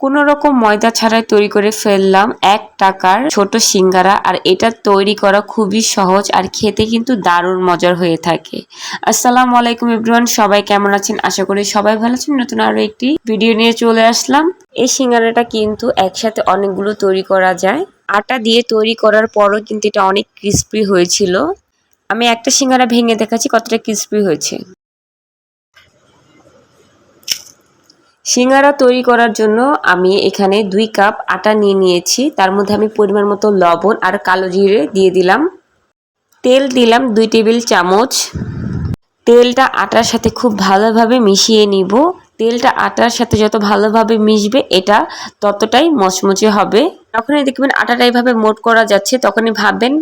কোনো রকম ময়দা ছাড়াই তৈরি করে ফেললাম এক টাকার ছোট সিঙ্গারা, আর এটা তৈরি করা খুবই সহজ আর খেতে কিন্তু দারুণ মজার হয়ে থাকে। আসসালামু আলাইকুম এভরিওয়ান, সবাই কেমন আছেন? আশা করি সবাই ভালো আছেন। নতুন আরও একটি ভিডিও নিয়ে চলে আসলাম। এই সিঙ্গারাটা কিন্তু একসাথে অনেকগুলো তৈরি করা যায়। আটা দিয়ে তৈরি করার পরও কিন্তু এটা অনেক ক্রিস্পি হয়েছিল। আমি একটা সিঙ্গারা ভেঙে দেখাচ্ছি কতটা ক্রিস্পি হয়েছে। সিঙ্গারা তৈরি করার জন্য আমি এখানে দুই কাপ আটা নিয়ে নিয়েছি। তার মধ্যে আমি পরিমাণ মতো লবণ আর কালো জিরে দিয়ে দিলাম। তেল দিলাম দুই টেবিল চামচ। তেলটা আটার সাথে খুব ভালোভাবে মিশিয়ে নিব। তেলটা আটার সাথে যত ভালোভাবে মিশবে, এটা ততটাই মচমচে হবে। যখনই দেখবেন আটাটা এইভাবে মোট করা যাচ্ছে, তখনই ভাববেন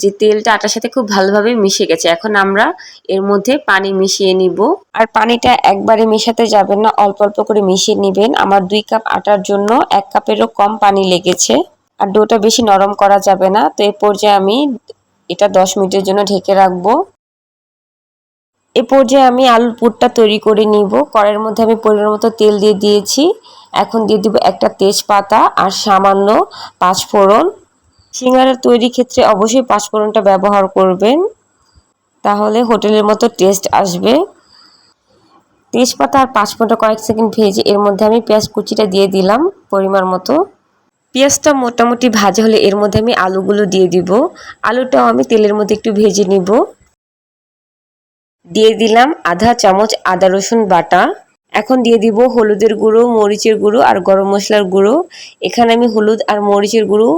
যে তেলটা আটার সাথে খুব ভালোভাবে মিশে গেছে। এখন আমরা এর মধ্যে পানি মিশিয়ে নিব। আর পানিটা একবারে মেশাতে যাবেন না, অল্প অল্প করে মিশিয়ে নেবেন। আমার দুই কাপ আটার জন্য এক কাপেরও কম পানি লেগেছে। আর ডোটা বেশি নরম করা যাবে না। তো এই পর্যায়ে আমি এটা দশ মিনিটের জন্য ঢেকে রাখব। এ পর্যায়ে আমি আলুর পুরটা তৈরি করে নিব। কড়াইয়ের মধ্যে আমি পরিমাণ মতো তেল দিয়ে দিয়েছি। এখন দিয়ে দিব একটা তেজপাতা আর সামান্য পাঁচফোড়ন। সিঙ্গারা তৈরির ক্ষেত্রে অবশ্যই পাঁচফোড়নটা ব্যবহার করবেন। তাহলে হোটেলের মতো টেস্ট আসবে। তেজপাতা আর পাঁচফোড়নটা কয়েক সেকেন্ড ভেজে এর মধ্যে আমি পেঁয়াজ কুচিটা দিয়ে দিলাম পরিমাণ মতো। পেঁয়াজটা মোটামুটি ভাজা হলে এর মধ্যে আমি আলুগুলো দিয়ে দিব। আলুটাও আমি তেলের মধ্যে একটু ভেজে নিব। দিয়ে দিলাম আধা চামচ আদা রসুন বাটা। এখন দিয়ে দিব হলুদের গুঁড়ো, মরিচের গুঁড়ো আর গরম মশলার গুঁড়ো। এখানে আমি হলুদ আর মরিচের গুঁড়ো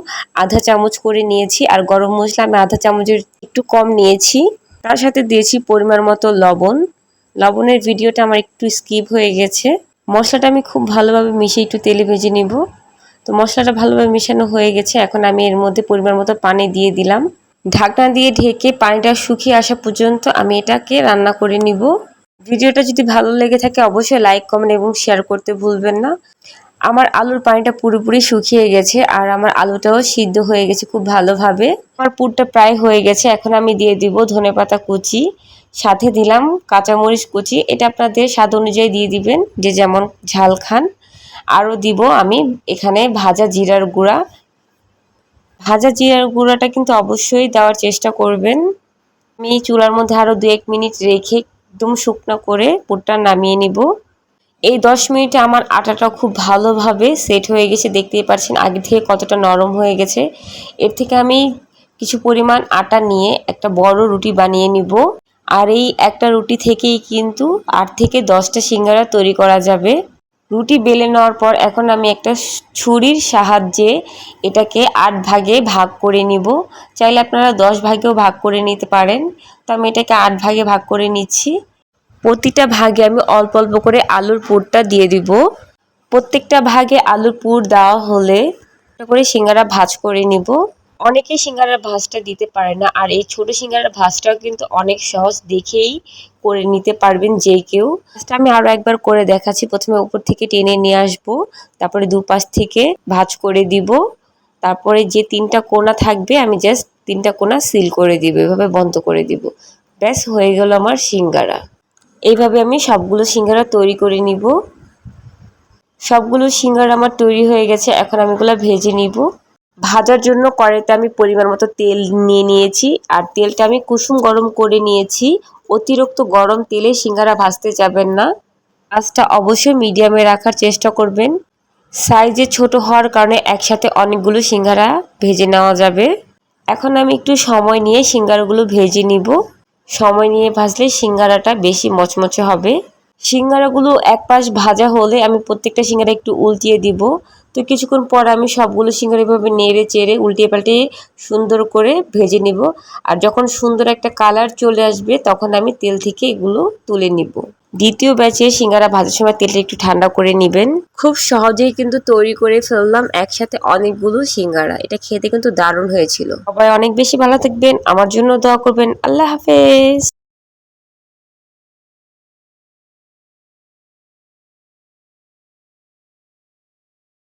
আধা চামচ করে নিয়েছি আর গরম মশলা আমি আধা চামচের একটু কম নিয়েছি। তার সাথে দিয়েছি পরিমাণ মতো লবণ। লবণের ভিডিওটা আমার একটু স্কিপ হয়ে গেছে। মশলাটা আমি খুব ভালোভাবে মিশিয়ে একটু তেলে ভেজে নিব। তো মশলাটা ভালোভাবে মেশানো হয়ে গেছে। এখন আমি এর মধ্যে পরিমাণ মতো পানি দিয়ে দিলাম। ঢাকনা দিয়ে ঢেকে পানিটা শুকিয়ে আসা পর্যন্ত আমি এটাকে রান্না করে নিব। ভিডিওটা যদি ভালো লেগে থাকে অবশ্যই লাইক, কমেন্ট এবং শেয়ার করতে ভুলবেন না। আমার আলুর পানিটা পুরোপুরি শুকিয়ে গেছে আর আমার আলুটাও সিদ্ধ হয়ে গেছে খুব ভালোভাবে। আমার পুরটা প্রায় হয়ে গেছে, এখন আমি দিয়ে দিব ধনে পাতা কুচি, সাথে দিলাম কাঁচামরিচ কুচি। এটা আপনাদের স্বাদ অনুযায়ী দিয়ে দিবেন, যে যেমন ঝাল খান। আরও দিব আমি এখানে ভাজা জিরার গুঁড়া ভাজা জিরার গুঁড়াটা কিন্তু অবশ্যই দেওয়ার চেষ্টা করবেন। আমি চুলার মধ্যে আরও দু এক মিনিট রেখে একদম শুকনো করে পুরটা নামিয়ে নিব। এই দশ মিনিটে আমার আটাটা খুব ভালোভাবে সেট হয়ে গেছে। দেখতেই পাচ্ছেন আগে থেকে কতটা নরম হয়ে গেছে। এর থেকে আমি কিছু পরিমাণ আটা নিয়ে একটা বড় রুটি বানিয়ে নিব। আর এই একটা রুটি থেকেই কিন্তু আট থেকে দশটা সিঙ্গারা তৈরি করা যাবে। রুটি বেলে নেওয়ার পর এখন আমি একটা ছুরির সাহায্যে এটাকে আট ভাগে ভাগ করে নিব। চাইলে আপনারা দশ ভাগেও ভাগ করে নিতে পারেন। তো আমি এটাকে আট ভাগে ভাগ করে নিচ্ছি। প্রতিটা ভাগে আমি অল্প অল্প করে আলুর পুরটা দিয়ে দিব। প্রত্যেকটা ভাগে আলুর পুর দেওয়া হলে করে সিঙ্গারা ভাজ করে নিব। অনেকেই সিঙ্গারার ভাজটা দিতে পারে না। আর এই ছোট সিঙ্গারার ভাজটাও কিন্তু অনেক সহজ দেখেই করে নিতে পারবেন যে কেউ। আমি আরও একবার করে দেখাচ্ছি। প্রথমে উপর থেকে টেনে নিয়ে আসব। তারপরে দুপাশ থেকে ভাজ করে দিব। তারপরে যে তিনটা কোনা থাকবে, আমি জাস্ট তিনটা কোনা সিল করে দিব। এভাবে বন্ধ করে দিব। ব্যাস, হয়ে গেল আমার সিঙ্গারা। এইভাবে আমি সবগুলো সিঙ্গারা তৈরি করে নিব। সবগুলো সিঙ্গারা আমার তৈরি হয়ে গেছে। এখন আমি এগুলো ভেজে নিব। ভাজার জন্য কড়াইতে আমি পরিমাণ মতো তেল নিয়ে নিয়েছি। আর তেলটা আমি কুসুম গরম করে নিয়েছি। অতিরিক্ত গরম তেলে সিঙ্গারা ভাজতে যাবেন না। আঁচটা অবশ্যই মিডিয়ামে রাখার চেষ্টা করবেন। সাইজে ছোট হওয়ার কারণে একসাথে অনেকগুলো সিঙ্গারা ভেজে নেওয়া যাবে। এখন আমি একটু সময় নিয়ে সিঙ্গারাগুলো ভেজে নিব। সময় নিয়ে ভাজলে সিঙ্গারাটা বেশি মচমচে হবে। সিঙ্গারাগুলো এক পাশ ভাজা হলে আমি প্রত্যেকটা সিঙ্গারা একটু উল্টিয়ে দিব। তো কিছুক্ষণ পর আমি সবগুলো সিঙ্গারা এভাবে নেড়ে চেড়ে উল্টিয়ে পাল্টে সুন্দর করে ভেজে নিব। আর যখন সুন্দর একটা কালার চলে আসবে, তখন আমি তেল থেকে এগুলো তুলে নিব। দ্বিতীয় ব্যাচে সিঙ্গারা ভাজার সময় তেলটা একটু ঠান্ডা করে নেবেন। খুব সহজেই কিন্তু তৈরি করে ফেললাম একসাথে অনেকগুলো সিঙ্গারা। এটা খেতে কিন্তু দারুণ হয়েছিল। সবাই অনেক বেশি ভালো থাকবেন। আমার জন্য দোয়া করবেন। আল্লাহ হাফেজ।